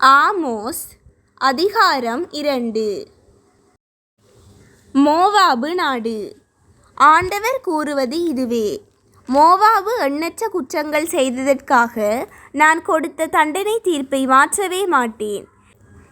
Amos அதிகாரம் இரண்டு. மோவாபு நாடு. ஆண்டவர் கூறுவது இதுவே. மோவாபு எண்ணற்ற குற்றங்கள் செய்ததற்காக நான் கொடுத்த தண்டனை தீர்ப்பை மாற்றவே மாட்டேன்.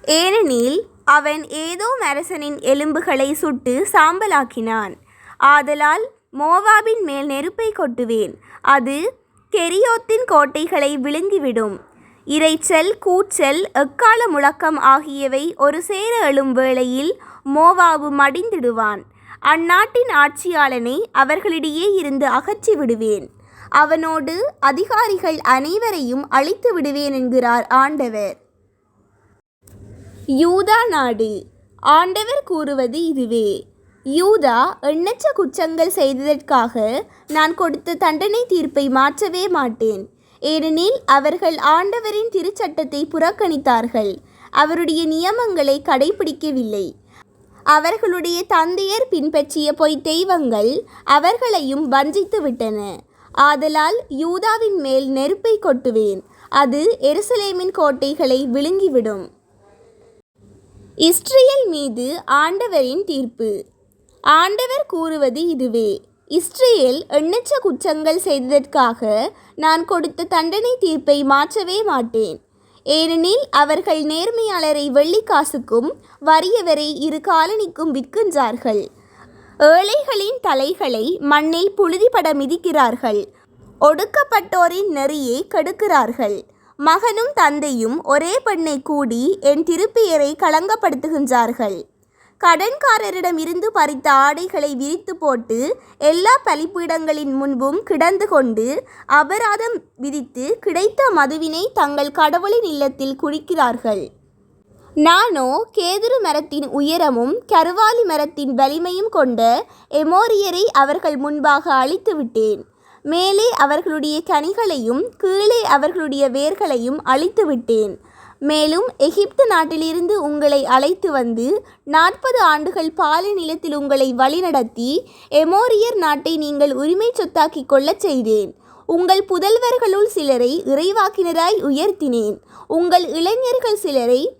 ஏனெனில் அவன் ஏதோ அரசனின் எலும்புகளை சுட்டு சாம்பலாக்கினான். ஆதலால் மோவாபின் மேல் நெருப்பை கொட்டுவேன். அது கெரியோத்தின் கோட்டைகளை விழுங்கிவிடும். இரைச்சல் கூச்சல் எக்கால முழக்கம் ஆகியவை ஒரு சேர எழும் வேளையில் மோவாபு மடிந்திடுவான். அந்நாட்டின் ஆட்சியாளனை அவர்களிடையே இருந்து அகற்றி விடுவேன். அவனோடு அதிகாரிகள் அனைவரையும் அழித்து விடுவேன் என்கிறார் ஆண்டவர். யூதா நாடு. ஆண்டவர் கூறுவது இதுவே. யூதா எண்ணற்ற குற்றங்கள் செய்ததற்காக நான் கொடுத்த தண்டனை தீர்ப்பை மாற்றவே மாட்டேன். ஏனெனில் அவர்கள் ஆண்டவரின் திருச்சட்டத்தை புறக்கணித்தார்கள். அவருடைய நியமங்களை கடைபிடிக்கவில்லை அவர்களுடைய தந்தையர் பின்பற்றிய பொய் தெய்வங்கள் அவர்களையும் வஞ்சித்து விட்டன. ஆதலால் யூதாவின் மேல் நெருப்பை கொட்டுவேன். அது எருசலேமின் கோட்டைகளை விழுங்கிவிடும். இஸ்ரேல் மீது ஆண்டவரின் தீர்ப்பு. ஆண்டவர் கூறுவது இதுவே. இஸ்ரேல் எண்ணற்ற குற்றங்கள் செய்ததற்காக நான் கொடுத்த தண்டனை தீர்ப்பை மாற்றவே மாட்டேன். ஏனெனில் அவர்கள் நேர்மையாளரை வெள்ளிக்காசுக்கும் வறியவரை இரு காலனிக்கும் விற்கின்றார்கள். ஏழைகளின் தலைகளை மண்ணில் புழுதிபட மிதிக்கிறார்கள். ஒடுக்கப்பட்டோரின் நெறியை கெடுக்கிறார்கள். மகனும் தந்தையும் ஒரே பெண்ணை கூடி என் திருப்பெயரை களங்கப்படுத்துகின்றார்கள். கடன்காரரிடம் இருந்து பறித்த ஆடைகளை விரித்து போட்டு எல்லா பலிப்பீடங்களின் முன்பும் கிடந்து கொண்டு அபராதம் விதித்து கிடைத்த மதுவினை தங்கள் கடவுளின் இல்லத்தில் குடிக்கிறார்கள். நானோ கேதுரு மரத்தின் உயரமும் கருவாலி மரத்தின் வலிமையும் கொண்ட எமோரியரை அவர்கள் முன்பாக அழித்து விட்டேன். மேலே அவர்களுடைய கனிகளையும் கீழே அவர்களுடைய வேர்களையும் அழித்து விட்டேன். மேலும் எகிப்து நாட்டிலிருந்து உங்களை அழைத்து வந்து நாற்பது ஆண்டுகள் பாலை நிலத்தில் உங்களை வழிநடத்தி எமோரியர் நாட்டை நீங்கள் உரிமை சொத்தாக்கி கொள்ளச் செய்தேன். உங்கள் புதல்வர்களுள் சிலரை இறைவாக்கினராய் உயர்த்தினேன். உங்கள் இளைஞர்கள் சிலரை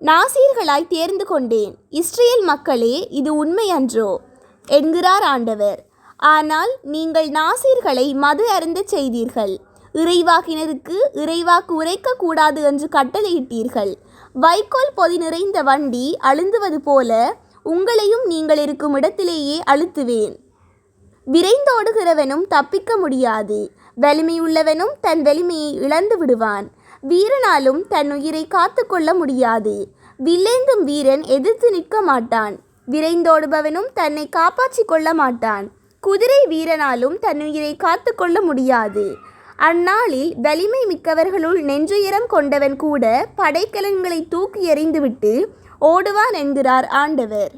நாசீர்களாய் தேர்ந்து கொண்டேன். இஸ்ரேல் மக்களே இது உண்மையன்றோ என்கிறார் ஆண்டவர். ஆனால் நீங்கள் நாசீர்களை மது அருந்தச் செய்தீர்கள். இறைவாகினருக்கு இறைவாக்கு உரைக்கக்கூடாது என்று கட்டளையிட்டீர்கள். வைக்கோல் பொதி நிறைந்த வண்டி அழுந்துவது போல உங்களையும் நீங்கள் இருக்கும் இடத்திலேயே அழுத்துவேன். விரைந்தோடுகிறவனும் தப்பிக்க முடியாது. வலிமையுள்ளவனும் தன் வலிமையை இழந்து விடுவான். வீரனாலும் தன் உயிரை காத்து கொள்ள முடியாது. வில்லேந்தும் வீரன் எதிர்த்து நிற்க மாட்டான். விரைந்தோடுபவனும் தன்னை காப்பாற்றிக் கொள்ள மாட்டான். குதிரை வீரனாலும் தன் உயிரை காத்து கொள்ள முடியாது. அந்நாளில் வலிமை மிக்கவர்களுள் நெஞ்சுயரம் கொண்டவன் கூட படைக்கலன்களை தூக்கி எறிந்துவிட்டு ஓடுவான் என்கிறார் ஆண்டவர்.